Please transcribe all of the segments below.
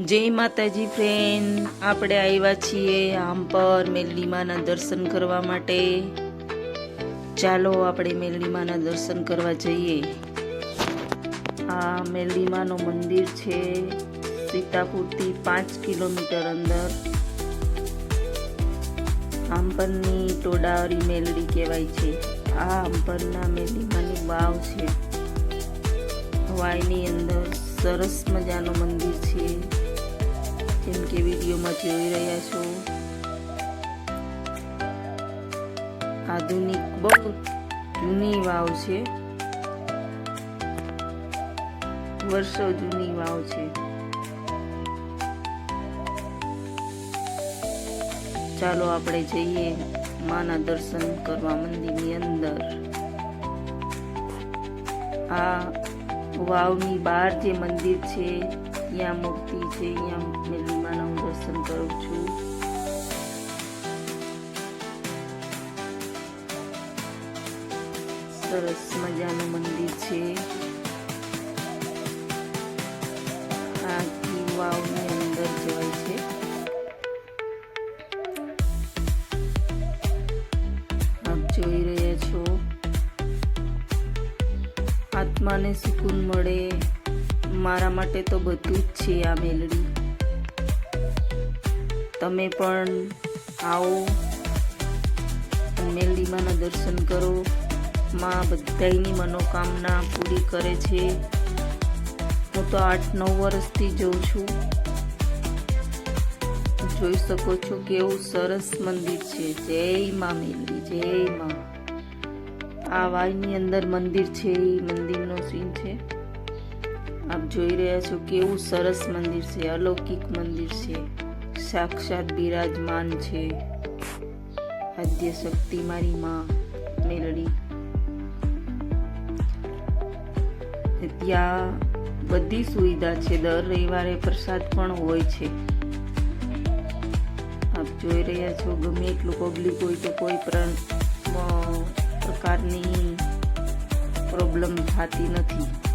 જય માતાજી ફ્રેન્ડ આપણે આવ્યા છીએ આમ પર મેલડીમાના દર્શન કરવા માટે. ચાલો આપણે મેલડીમાના દર્શન કરવા જઈએ. આ મેલડીમાનું મંદિર છે સીતાપુરથી પાંચ કિલોમીટર અંદર. આંપરની ટોડાવરી મેલડી કહેવાય છે. આ આંપરના મેલડીમાની વાવ છે. વાયની અંદર સરસ મજાનું મંદિર છે. જેમ કે વિડીયોમાં જોઈ રહ્યા છો. આધુનિક બહુ જૂની વાવ છે. વર્ષો જૂની વાવ છે. ચાલો આપણે જઈએ માના દર્શન કરવા મંદિરની અંદર. આ વાવની બહાર જે મંદિર છે ત્યાં મૂર્તિ છે અહીંયા મેલીમાના હું દર્શન કરું છું સરસ મજાનું મંદિર છે આખી વાવની અંદર જવાય છે આપ જોઈ રહ્યા છો આત્માને સુકૂન મળે મારા માટે તો બધું જ છે આ મેલડી. તમે પણ આવો, મેલડીમાંના દર્શન કરો. માં બધાની મનોકામના પૂરી કરે છે. હું તો આઠ નવ વર્ષથી જોઉં છું. જોઈ શકો છો કેવું સરસ મંદિર છે. જય માં મેલડી, જય માં. આ વાયની અંદર મંદિર છે, એ મંદિરનો સીન છે. આપ જોઈ રહ્યા છો કેવું સરસ મંદિર છે, અલૌકિક મંદિર છે, સાક્ષાત બિરાજમાન છે. આદ્ય શક્તિ મારી માં મેલડી. ત્યાં બધી સુવિધા છે, દર રવિવારે પ્રસાદ પણ હોય છે. આપ જોઈ રહ્યા છો, ગમે એટલું પબ્લિક હોય તો કોઈ પ્રકારની પ્રોબ્લેમ થતી નથી.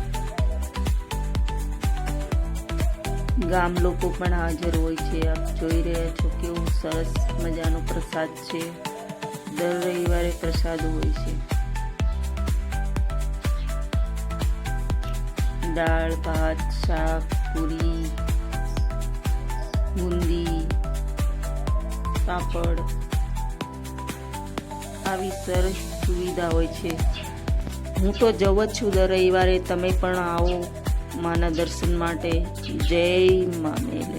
ગામ લોકો પણ હાજર હોય છે. આપ જોઈ રહ્યા છો કેવું સરસ મજાનો પ્રસાદ છે. દર રવિવારે પ્રસાદ હોય છે. દાળ, ભાત, શાક, પૂરી, બુંદી, પાપડ આવી સરસ સુવિધા હોય છે. હું તો જવ જ છું દર રવિવારે. તમે પણ આવો. માના દર્શન માટે જય મા મેલડી.